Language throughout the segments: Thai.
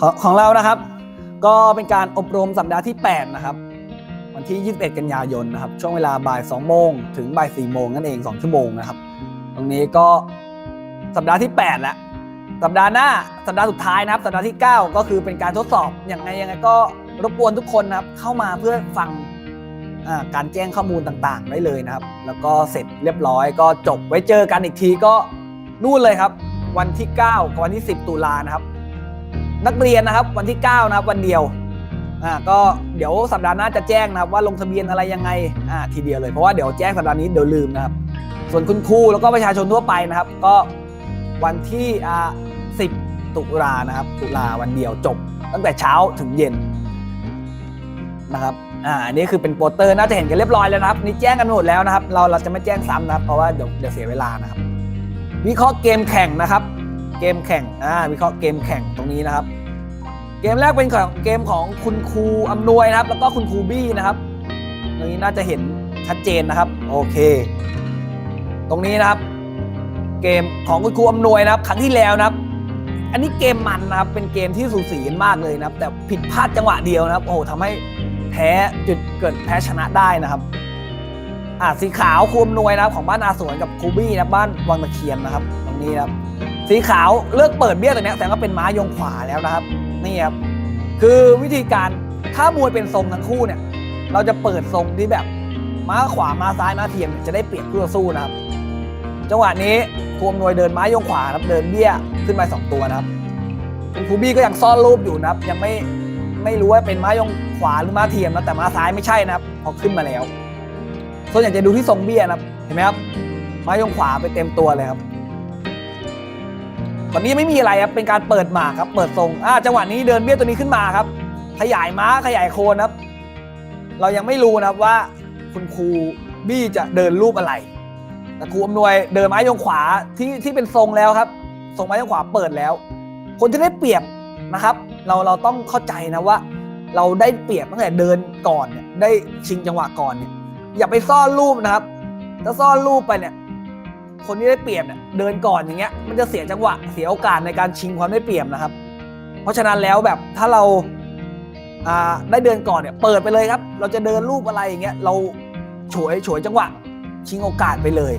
ของของเรานะครับ ก็เป็นการอบรมสัปดาห์ที่ 8 นะครับ วันที่ 21 กันยายนนะครับ ช่วงเวลาบ่าย 2 โมงถึงบ่าย 4 โมงนั่นเอง 2 ชั่วโมงนะครับ ตรงนี้ก็สัปดาห์ที่ 8 แล้ว สัปดาห์หน้าสัปดาห์สุดท้ายนะครับ สัปดาห์ที่ 9 ก็คือเป็นการทดสอบอย่างไงยังไงก็รบกวนทุกคนนะครับเข้ามาเพื่อฟังการแจ้งข้อมูลต่างๆ ได้เลยนะครับ แล้วก็เสร็จเรียบร้อยก็จบไว้เจอกันอีกทีก็นู่นเลยครับ วันที่ 9 กับวันที่ 10 ตุลานะครับ นักเรียนนะครับวันที่ 9 นะครับวันเดียวอ่าก็เดี๋ยวสัปดาห์หน้าจะแจ้งนะครับว่าลงทะเบียนอะไรยังไงอ่าทีเดียวเลยเพราะว่าเดี๋ยวแจ้งสัปดาห์นี้เดี๋ยวลืมนะครับ ส่วนคุณครูแล้วก็ประชาชนทั่วไปนะครับ ก็วันที่อ่า10ตุลานะครับ ตุลาวันเดียวจบ ตั้งแต่เช้าถึงเย็นนะครับอ่าอันนี้คือเป็นโปสเตอร์น่าจะเห็นกันเรียบร้อยแล้วนะครับนี่แจ้งกันหมดแล้วนะครับ เราเราจะไม่แจ้งซ้ำนะครับ เพราะว่าเดี๋ยวเดี๋ยวเสียเวลานะครับ วิเคราะห์เกมแข่งนะครับ เกมแข่งอ่าวิเคราะห์เกมแข่งตรงนี้นะครับ เกมแรกเป็นของเกมของคุณครูอำนวยนะครับ แล้วก็คุณครูบี้นะครับ ตรงนี้น่าจะเห็นชัดเจนนะครับ โอเค ตรงนี้นะครับ เกมของคุณครูอำนวยนะครับ ครั้งที่แล้วนะครับ อันนี้เกมมันนะครับ เป็นเกมที่สูสีกันมากเลยนะครับ แต่ผิดพลาดจังหวะเดียวนะครับ โอ้โหทำให้แพ้จุดเกิดแพ้ชนะได้นะครับอ่าสีขาวครูอำนวยนะครับของบ้านอาสวนกับครูบี้นะครับบ้านวังตะเคียนนะครับ ตรงนี้นะครับ สีขาวเลิกเปิดเบี้ยตัวนี้ยแต่ก็เป็นม้ายงขวาแล้วนะครับนี่ครับคือวิธีการถ้ามวยเป็นทรงทั้งคู่เนี่ย เราจะเปิดทรงที่แบบม้าขวาม้าซ้ายม้าเทียมจะได้เปรียบคู่ต่อสู้นะครับ จังหวะนี้ครูอำนวยเดินม้ายงขวาครับเดินเบี้ยขึ้นไปสองตัวนะครับคุณครูบี้ก็ยังซ่อนรูปอยู่นะครับ ยังไม่ไม่รู้ว่าเป็นม้ายงขวาหรือม้าเทียมนะแต่ม้าซ้ายไม่ใช่นะครับพอขึ้นมาแล้วส่วนใหญ่จะดูที่ทรงเบี้ยนะครับเห็นไหมครับม้ายงขวาไปเต็มตัวเลยครับ ตอนนี้ไม่มีอะไรครับ เป็นการเปิดหมากครับ เปิดทรงอ่าจังหวะนี้เดินเบี้ยตัวนี้ขึ้นมาครับ ขยายม้าขยายโคนครับ เรายังไม่รู้นะครับว่า คุณครูบี้จะเดินรูปอะไร แต่ครูอำนวยเดินไม้ยงขวาที่ที่เป็นทรงแล้วครับ ทรงไม้ยงขวาเปิดแล้ว คนที่ได้เปรียบนะครับ เราเราต้องเข้าใจนะว่า เราได้เปรียบตั้งแต่เดินก่อนเนี่ย ได้ชิงจังหวะก่อนเนี่ย อย่าไปซ่อนรูปนะครับ ถ้าซ่อนรูปไปเนี่ย คนที่ได้เปรียบเนี่ยเดินก่อนอย่างเงี้ยมันจะเสียจังหวะเสียโอกาสในการชิงความได้เปรียบนะครับ เพราะฉะนั้นแล้วแบบถ้าเราอ่าได้เดินก่อนเนี่ยเปิดไปเลยครับ เราจะเดินรูปอะไรอย่างเงี้ยเราฉวยฉวยจังหวะชิงโอกาสไปเลย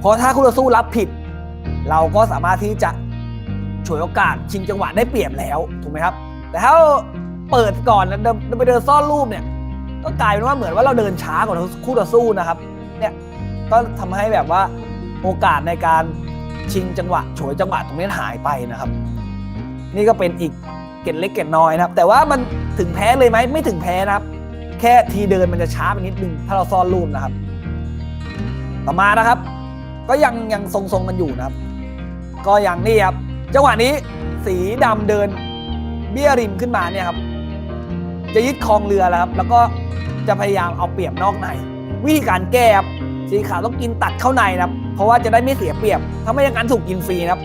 เพราะถ้าคู่ต่อสู้รับผิด เราก็สามารถที่จะฉวยโอกาสชิงจังหวะได้เปรียบแล้วถูกไหมครับ แต่ถ้าเปิดก่อนแล้วเดินไปเดินซ่อนรูปเนี่ยก็กลายเป็นว่าเหมือนว่าเราเดินช้ากว่าคู่ต่อสู้นะครับเนี่ยก็ทำให้แบบว่า โอกาสในการชิงจังหวะฉวยจังหวะตรงนี้หายไปนะครับ นี่ก็เป็นอีกเกร็ดเล็กเกร็ดน้อยนะครับ แต่ว่ามันถึงแพ้เลยไหมไม่ถึงแพ้นะครับ แค่ทีเดินมันจะช้าไปนิดนึงถ้าเราซ่อนรูปนะครับ ต่อมานะครับ ก็ยังยังทรงๆกันอยู่นะครับ ก็ยังนี่ครับจังหวะนี้สีดำเดินเบี้ยริมขึ้นมาเนี่ยครับ จะยึดครองเรือแล้วครับ แล้วก็จะพยายามเอาเปรียบนอกใน วิธีการแก้ครับสีขาวต้องกินตัดเข้าในนะครับ ราะว่าจะได้ไม่เสียเปรียบ ถ้าไม่อย่างนั้นถูกกินฟรีนะครับ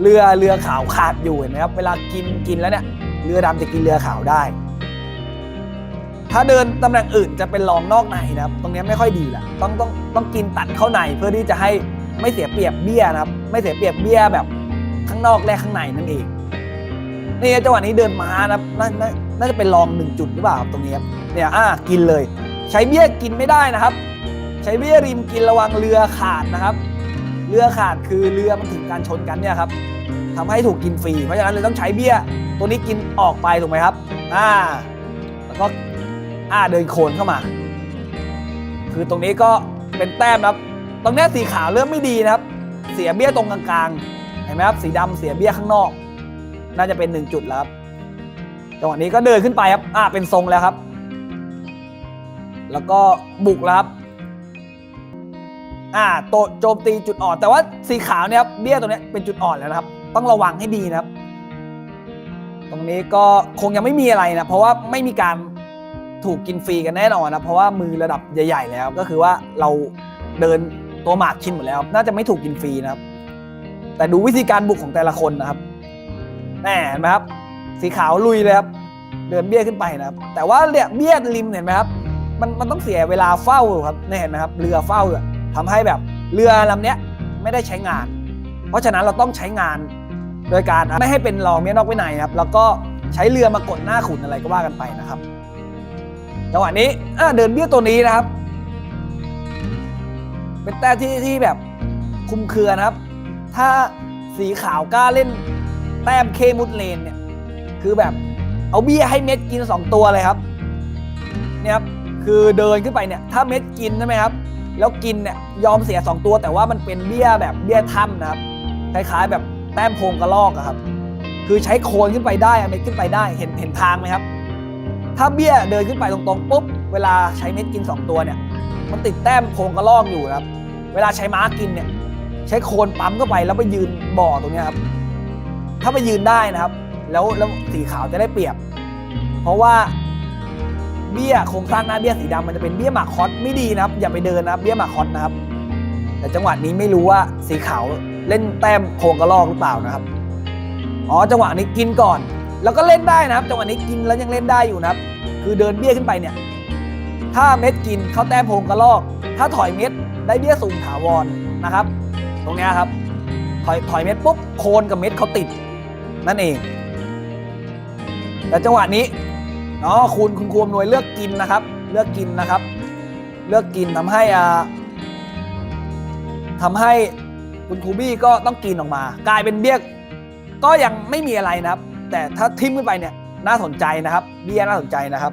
เรือเรือขาวขาดอยู่เห็นไหมครับ เวลากินกินแล้วเนี่ย เรือดำจะกินเรือขาวได้ ถ้าเดินตำแหน่งอื่นจะเป็นรองนอกในนะครับ ตรงนี้ไม่ค่อยดีละต้องต้องต้องกินตัดเข้าในเพื่อที่จะให้ไม่เสียเปรียบเบี้ยนะครับ ไม่เสียเปรียบเบี้ยแบบข้างนอกแลกข้างในนั่นเองนี่จังหวะนี้เดินมานะครับน่าน่าน่าจะเป็นรองหนึ่งจุดหรือเปล่าตรงนี้ครับเนี่ยอ่ากินเลย ใช้เบี้ยกินไม่ได้นะครับ ใช้เบี้ยริมกินระวังเรือขาดนะครับ เรือขาดคือเรือมันถึงการชนกันเนี่ยครับทำให้ถูกกินฟรี เพราะฉะนั้นเลยต้องใช้เบี้ย ตัวนี้กินออกไปถูกไหมครับ อ่า แล้วก็อ่าเดินโคนเข้ามา คือตรงนี้ก็เป็นแต้มนะครับ ตรงนี้สีขาวเริ่มไม่ดีนะครับ เสียเบี้ยตรงกลางๆ เห็นไหมครับ สีดำเสียเบี้ยข้างนอก น่าจะเป็นหนึ่งจุดแล้วครับ จังหวะนี้ก็เดินขึ้นไปครับ อ่าเป็นทรงแล้วครับ แล้วก็บุกแล้วครับ อ่าโตโจมตีจุดอ่อน แต่ว่าสีขาวเนี่ยครับเบี้ยตัวเนี้ยเป็นจุดอ่อนแล้วนะครับ ต้องระวังให้ดีนะครับ ตรงนี้ก็คงยังไม่มีอะไรนะเพราะว่าไม่มีการถูกกินฟรีกันแน่นอนนะเพราะว่ามือระดับใหญ่ ๆ แล้วก็คือว่าเราเดินตัวหมากชินหมดแล้ว น่าจะไม่ถูกกินฟรีนะครับ แต่ดูวิธีการบุกของแต่ละคนนะครับแหมเห็นไหมครับ สีขาวลุยเลยครับ เดินเบี้ยขึ้นไปนะครับ แต่ว่าเนี่ยเบี้ยริมเห็นไหมครับ มันมันต้องเสียเวลาเฝ้าครับเนี่ยเห็นไหมครับ เรือเฝ้าอะ ทำให้แบบเรือลำเนี้ยไม่ได้ใช้งาน เพราะฉะนั้นเราต้องใช้งานโดยการไม่ให้เป็นรองเมียนอกไว้ในครับ แล้วก็ใช้เรือมากดหน้าขุนอะไรก็ว่ากันไปนะครับจังหวะนี้เดินเบี้ยตัวนี้นะครับ เป็นแต้ที่ที่แบบคุมเครือนะครับ ถ้าสีขาวกล้าเล่นแต้มเคมุดเลนเนี่ยคือแบบเอาเบี้ยให้เม็ดกินสองตัวเลยครับเนี่ยครับคือเดินขึ้นไปเนี่ยถ้าเม็ดกินใช่ไหมครับ แล้วกินเนี่ยยอมเสียสองตัว แต่ว่ามันเป็นเบี้ยแบบเบี้ยถ้ำนะครับคล้ายๆ แบบแต้มโพงกระลอกอะครับ คือใช้โคนขึ้นไปได้เม็ดขึ้นไปได้เห็นเห็นทางไหมครับ ถ้าเบี้ยเดินขึ้นไปตรงๆปุ๊บเวลาใช้เม็ดกินสองตัวเนี่ยมันติดแต้มโพงกระลอกอยู่ครับ เวลาใช้ม้ากินเนี่ยใช้โคนปั๊มเข้าไปแล้วไปยืนบ่อตรงนี้ครับถ้าไปยืนได้นะครับ แล้วแล้วสีขาวจะได้เปรียบ เพราะว่า เบี้ยโครงสร้างหน้าเบี้ยสีดำมันจะเป็นเบี้ยหมากคอสไม่ดีนะครับ อย่าไปเดินนะครับเบี้ยหมากคอสนะครับ แต่จังหวะนี้ไม่รู้ว่าสีขาวเล่นแต้มโครงกระลอกหรือเปล่านะครับอ๋อจังหวะนี้กินก่อน แล้วก็เล่นได้นะครับ จังหวะนี้กินแล้วยังเล่นได้อยู่นะครับ คือเดินเบี้ยขึ้นไปเนี่ย ถ้าเม็ดกินเข้าแต้มโพงกระลอก ถ้าถอยเม็ดได้เบี้ยสูงถาวรนะครับ ตรงนี้ครับ ถอยถอยเม็ดปุ๊บโคนกับเม็ดเขาติด นั่นเอง แต่จังหวะนี้ เนาะคุณคุณครูอำนวยเลือกกินนะครับ เลือกกินนะครับ เลือกกินทำให้อ่าทำให้คุณครูบี้ก็ต้องกินออกมา กลายเป็นเบี้ยก็ยังไม่มีอะไรนะครับ แต่ถ้าทิ้มขึ้นไปเนี่ยน่าสนใจนะครับ เบี้ยน่าสนใจนะครับ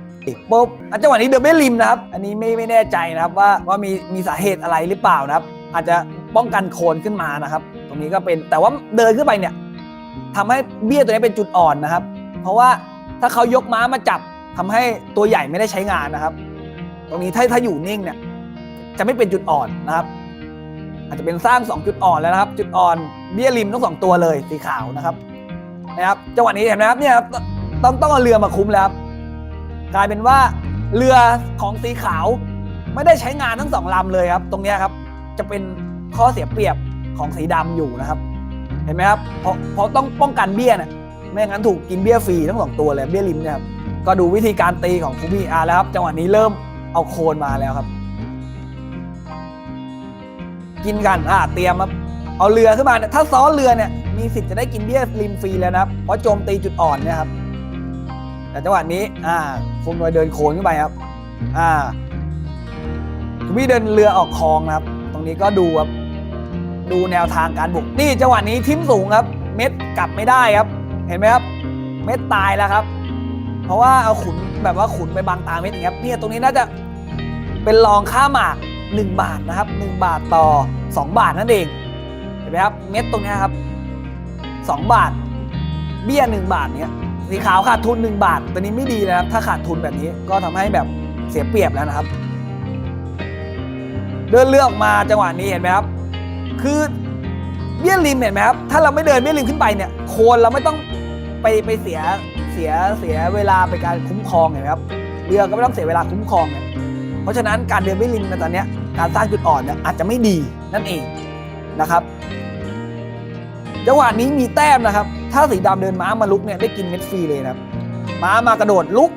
ปุ๊บอะจังหวะนี้เดอะเบลลิมนะครับ อันนี้ไม่ไม่แน่ใจนะครับว่าว่ามีมีสาเหตุอะไรหรือเปล่านะครับ อาจจะป้องกันโคนขึ้นมานะครับ ตรงนี้ก็เป็นแต่ว่าเดินขึ้นไปเนี่ยทำให้เบี้ยตัวนี้เป็นจุดอ่อนนะครับ เพราะว่าถ้าเขายกม้ามาจับ ทำให้ตัวใหญ่ไม่ได้ใช้งานนะครับ ตรงนี้ถ้าถ้าอยู่นิ่งเนี่ยจะไม่เป็นจุดอ่อนนะครับ อาจจะเป็นสร้าง 2 จุดอ่อนแล้วนะครับ จุดอ่อนเบี้ยริมทั้งสองตัวเลยสีขาวนะครับนะครับจังหวะนี้เห็นไหมครับเนี่ยต้องต้องเอาเรือมาคุ้มแล้วครับกลายเป็นว่าเรือของสีขาวไม่ได้ใช้งานทั้งสองลำเลยครับ ตรงนี้ครับจะเป็นข้อเสียเปรียบของสีดำอยู่นะครับ เห็นไหมครับเพราะเพราะต้องป้องกันเบี้ยเนี่ยไม่งั้นถูกกินเบี้ยฟรีทั้งสองตัวเลยเบี้ยริมเนี่ยครับ ก็ดูวิธีการตีของคูบีอาร์แล้วครับจังหวะนี้เริ่มเอาโคนมาแล้วครับ กินกันอ่าเตรียมครับเอาเรือขึ้นมาเนี่ยถ้าซ้อนเรือเนี่ยมีสิทธิ์จะได้กินเบี้ยริมฟรีแล้วนะครับเพราะโจมตีจุดอ่อนนี่ยครับ แต่จังหวะนี้อ่าคุมโดยเดินโคนขึ้นไปครับ อ่าคุณพี่เดินเรือออกคลองนะครับ ตรงนี้ก็ดูครับดูแนวทางการบุกนี่จังหวะนี้ทิ้มสูงครับ เม็ดกลับไม่ได้ครับ เห็นไหมครับ เม็ดตายแล้วครับ เพราะว่าเอาขุนแบบว่าขุนไปบังตาเม็ดอย่างเงี้ยครับเนี่ยตรงนี้น่าจะเป็นรองค่าหมาก 1 บาทนะครับ 1 บาทต่อ 2 บาทนั่นเองเห็นไหมครับเม็ดตรงนี้ครับ 2 บาท เบี้ย 1 บาทเนี้ยสีขาวขาดทุน 1 บาทตัวนี้ไม่ดีนะครับ ถ้าขาดทุนแบบนี้ก็ทำให้แบบเสียเปรียบแล้วนะครับ เดินเรือออกมาจังหวะนี้เห็นไหมครับ คือเบี้ยริมเห็นไหมครับถ้าเราไม่เดินเบี้ยริมขึ้นไปเนี่ยโคนเราไม่ต้อง ไปไปเสียเสียเสียเวลาไปการคุ้มครองเห็นไหมครับเรือก็ไม่ต้องเสียเวลาคุ้มครองเนี่ยเพราะฉะนั้นการเดินเบี้ยริมในตอนนี้การสร้างจุดอ่อนเนี่ยอาจจะไม่ดีนั่นเองนะครับจังหวะนี้มีแต้มนะครับ ถ้าสีดำเดินม้ามาลุกเนี่ยได้กินเม็ดฟรีเลยนะครับ ม้ามากระโดดลุก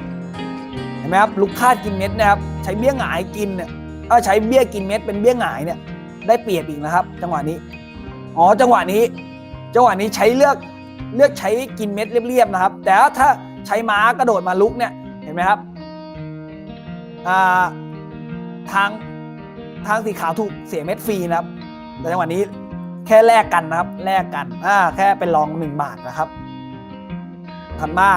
เห็นไหมครับลุกคาดกินเม็ดนะครับใช้เบี้ยหงายกินเนี่ยถ้าใช้เบี้ยกินเม็ดเป็นเบี้ยหงายเนี่ยได้เปรียบอีกนะครับ จังหวะนี้อ๋อจังหวะนี้ จังหวะนี้ใช้เลือก เลือกใช้กินเม็ดเรียบๆนะครับ แต่ถ้าใช้ม้ากระโดดมาลุกเนี่ยเห็นไหมครับาทางทางสีขาวถูกเสียเม็ดฟรีนะครับ แต่จังหวะนี้แค่แลกกันนะครับแลกกันอ่าแค่เป็นรองหนึ่งบาทนะครับถัดมา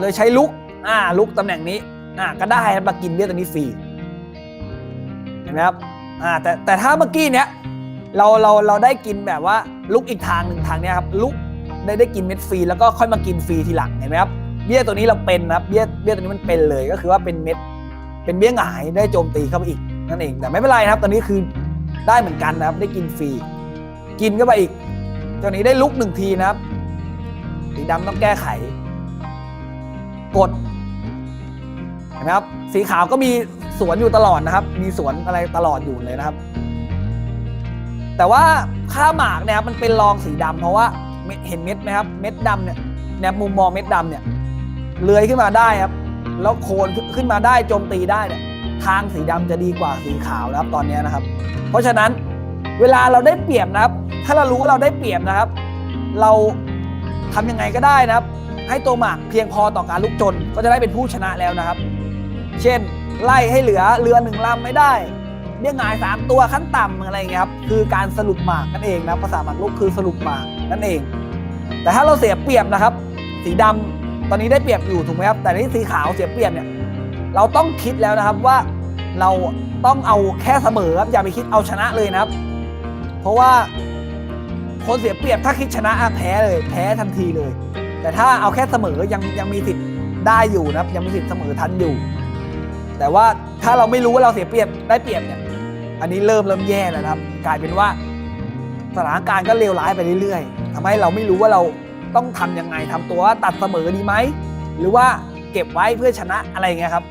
เลยใช้ลุกอ่าลุกตำแหน่งนี้อ่าก็ได้มากินเบี้ยตัวนี้ฟรีเห็นไหมครับอ่าแต่แต่ถ้าเมื่อกี้เนี้ยเราเราเราได้กินแบบว่าลุกอีกทางหนึ่งทางเนี้ยครับลุก ได้ได้กินเม็ดฟรีแล้วก็ค่อยมากินฟรีทีหลังเห็นไหมครับเบี้ยตัวนี้เราเป็นนะครับเบี้ยเบี้ยตัวนี้มันเป็นเลยก็คือว่าเป็นเม็ดเป็นเบี้ยหงายได้โจมตีเข้าไปอีกนั่นเองแต่ไม่เป็นไรครับตอนนี้คือได้เหมือนกันนะครับได้กินฟรีกินเข้าไปอีกตัวนี้ได้ลุกหนึ่งทีนะครับสีดำต้องแก้ไข กดเห็นไหมครับสีขาวก็มีสวนอยู่ตลอดนะครับ มีสวนอะไรตลอดอยู่เลยนะครับ แต่ว่าค่าหมากเนี่ยครับมันเป็นรองสีดำเพราะว่า เห็นเม็ดไหมครับ เม็ดดำเนี่ยแนวมุมมองเม็ดดำเนี่ยเลื้อยขึ้นมาได้ครับ แล้วโคนขึ้นมาได้โจมตีได้เนี่ยทางสีดำจะดีกว่าสีขาวนะครับตอนนี้นะครับ เพราะฉะนั้นเวลาเราได้เปรียบนะครับ ถ้าเรารู้ว่าเราได้เปรียบนะครับ เราทำยังไงก็ได้นะครับ ให้ตัวหมากเพียงพอต่อการลุกจนก็จะได้เป็นผู้ชนะแล้วนะครับ เช่น ไล่ให้เหลือเรือหนึ่งลำไม่ได้ เบี้ยงหายสามตัวขั้นต่ำอะไรเงี้ยครับคือการสรุปหมากนั่นเองนะภาษาหมากรุกคือสรุปหมากนั่นเอง แต่ถ้าเราเสียเปรียบนะครับ สีดำตอนนี้ได้เปรียบอยู่ถูกไหมครับแต่นี่สีขาวเสียเปรียบเนี่ยเราต้องคิดแล้วนะครับว่าเราต้องเอาแค่เสมอครับอย่าไปคิดเอาชนะเลยนะครับ เพราะว่าคนเสียเปรียบถ้าคิดชนะอะแพ้เลย แพ้ทันทีเลย แต่ถ้าเอาแค่เสมอยังยังมีสิทธิ์ได้อยู่นะครับ ยังมีสิทธิ์เสมอทันอยู่ แต่ว่าถ้าเราไม่รู้ว่าเราเสียเปรียบได้เปรียบเนี่ย อันนี้เริ่มเริ่มแย่แล้วนะครับ กลายเป็นว่าสถานการณ์ก็เลวร้ายไปเรื่อยๆทำให้เราไม่รู้ว่าเราต้องทำยังไงทำตัวว่าตัดเสมอดีไหม หรือว่าเก็บไว้เพื่อชนะอะไรเงี้ยครับ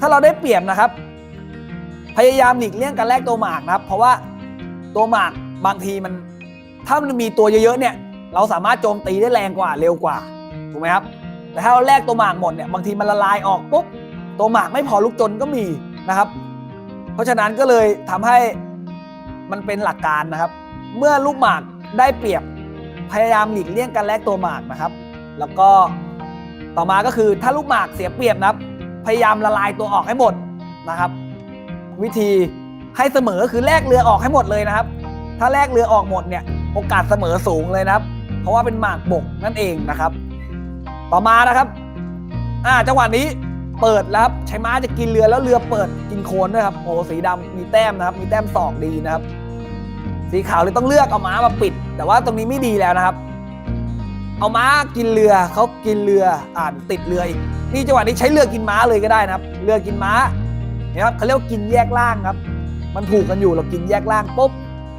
ถ้าเราได้เปรียบนะครับ พยายามหลีกเลี่ยงการแลกตัวหมากนะครับ เพราะว่าตัวหมากบางทีมันถ้ามันมีตัวเยอะๆเนี่ย เราสามารถโจมตีได้แรงกว่าเร็วกว่าถูกไหมครับ แต่ถ้าเราแลกตัวหมากหมดเนี่ยบางทีมันละลายออกปุ๊บตัวหมากไม่พอลุกจนก็มีนะครับ เพราะฉะนั้นก็เลยทำให้มันเป็นหลักการนะครับ เมื่อลูกหมากได้เปรียบพยายามหลีกเลี่ยงการแลกตัวหมากนะครับ แล้วก็ต่อมาก็คือถ้าลูกหมากเสียเปรียบนะครับ พยายามละลายตัวออกให้หมดนะครับ วิธีให้เสมอคือแลกเรือออกให้หมดเลยนะครับ ถ้าแลกเรือออกหมดเนี่ยโอกาสเสมอสูงเลยนะครับ เพราะว่าเป็นหมากบกนั่นเองนะครับ ต่อมานะครับ อ่าจังหวะนี้ เปิดแล้วครับใช้ม้าจะกินเรือแล้วเรือเปิดกินโคนด้วยครับโอ้สีดำมีแต้มนะครับ มีแต้มสองดีนะครับ สีขาวเลยต้องเลือกเอาม้ามาปิด แต่ว่าตรงนี้ไม่ดีแล้วนะครับ เอาม้ากินเรือเขากินเรืออ่านติดเรืออีกนี่จังหวะนี้ใช้เรือกินม้าเลยก็ได้นะครับ เรือกินม้าเนี่ยครับเขาเรียกว่ากินแยกล่างครับ มันผูกกันอยู่เรากินแยกล่างปุ๊บ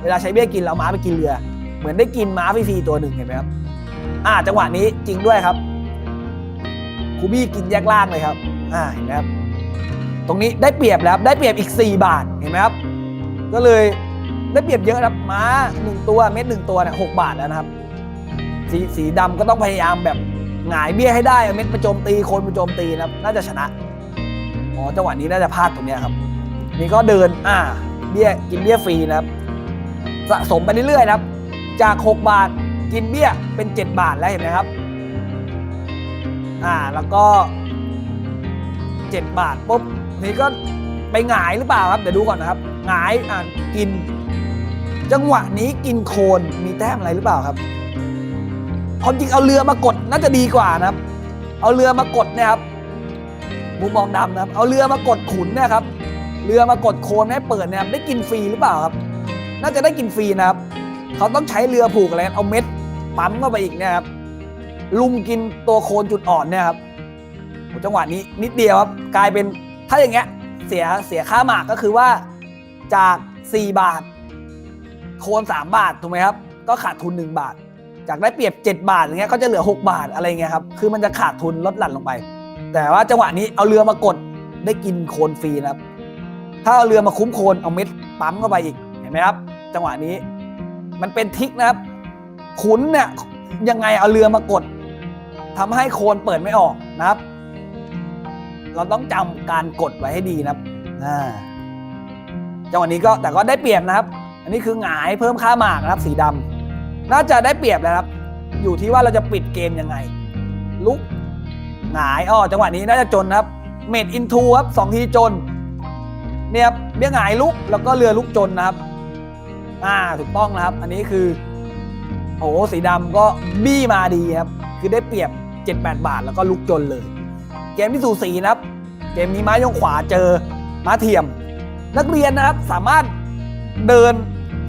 เวลาใช้เบี้ยกินเราม้าไปกินเรือ เหมือนได้กินม้าฟรีๆตัวหนึ่งเห็นไหมครับอ่าจังหวะนี้จริงด้วยครับ คูบี้กินแยกล่างเลยครับอ่าเห็นไหมครับตรงนี้ได้เปรียบแล้วได้เปรียบอีก 4 บาทเห็นไหมครับ ก็เลยได้เปรียบเยอะนะครับม้าหนึ่งตัวเม็ดหนึ่งตัวเนี่ยหกบาทแล้วนะครับ สีสีดำก็ต้องพยายามแบบหงายเบี้ยให้ได้เอาเม็ดมาโจมตีคนมาโจมตีนะครับ น่าจะชนะอ๋อจังหวะนี้น่าจะพลาดตรงเนี้ยครับ นี่ก็เดินอ่าเบี้ยกินเบี้ยฟรีนะครับ สะสมไปเรื่อยๆนะครับ จาก 6 บาทกินเบี้ยเป็น 7 บาทแล้วเห็นไหมครับ อ่าแล้วก็ 7 บาทปุ๊บนี่ก็ไปหงายหรือเปล่าครับเดี๋ยวดูก่อนนะครับหงายอ่ากิน จังหวะนี้กินโคนมีแต้มอะไรหรือเปล่าครับความจริงเอาเรือมากดน่าจะดีกว่านะครับ เอาเรือมากดเนะครับมุมมองดำนะครับ เอาเรือมากดขุนเนะครับ เรือมากดโคนให้เปิดเนะครับได้กินฟรีหรือเปล่าครับ น่าจะได้กินฟรีนะครับ เขาต้องใช้เรือผูกอะไรเอาเม็ดปั๊มเข้าไปอีกเนะครับ ลุมกินตัวโคนจุดอ่อนเนี่ยครับจังหวะนี้นิดเดียวครับกลายเป็นถ้าอย่างเงี้ยเสียเสียค่าหมากก็คือว่าจาก 4 บาท โคน3บาทถูกไหมครับ ก็ขาดทุน 1 บาท จากได้เปรียบ 7 บาทอย่างเงี้ยก็จะเหลือ 6 บาทอะไรเงี้ยครับคือมันจะขาดทุนลดหลั่นลงไป แต่ว่าจังหวะนี้เอาเรือมากดได้กินโคนฟรีนะครับ ถ้าเอาเรือมาคุ้มโคนเอาเม็ดปั๊มเข้าไปอีกเห็นไหมครับ จังหวะนี้ มันเป็นทิกนะครับ ขุนเนี่ย ยังไงเอาเรือมากดทำให้โคนเปิดไม่ออกนะครับ เราต้องจำการกดไว้ให้ดีนะครับจังหวะนี้ก็แต่ก็ได้เปรียบนะครับ อันนี้คือหงายเพิ่มค่าหมากนะครับ สีดำน่าจะได้เปรียบนะครับ อยู่ที่ว่าเราจะปิดเกมยังไง ลุกหงายอ้อจังหวะนี้น่าจะจนนะครับ เมดอินทูครับสองทีจน เนี่ยครับเบี้ยหงายลุกแล้วก็เรือลุกจนนะครับ อ่าถูกต้องนะครับ อันนี้คือ โอ้โหสีดำก็บี้มาดีครับ คือได้เปรียบ 7-8 บาทแล้วก็ลุกจนเลย เกมที่สูสีนะครับ เกมนี้ม้ายงขวาเจอม้าเทียม นักเรียนนะครับสามารถเดิน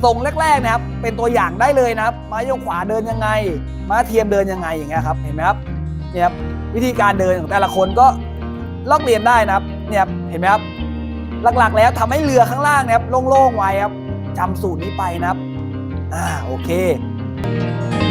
ทรงแรกๆนะครับ เป็นตัวอย่างได้เลยนะครับม้ายงขวาเดินยังไง ม้าเทียมเดินยังไงอย่างเงี้ยครับเห็นไหมครับเนี่ยครับวิธีการเดินของแต่ละคนก็ลอกเรียนได้นะครับเนี่ยเห็นไหมครับหลักๆ แล้วทำให้เรือข้างล่างนะครับโล่งๆไว้ครับจำสูตรนี้ไปนะครับอ่าโอเค Thank you.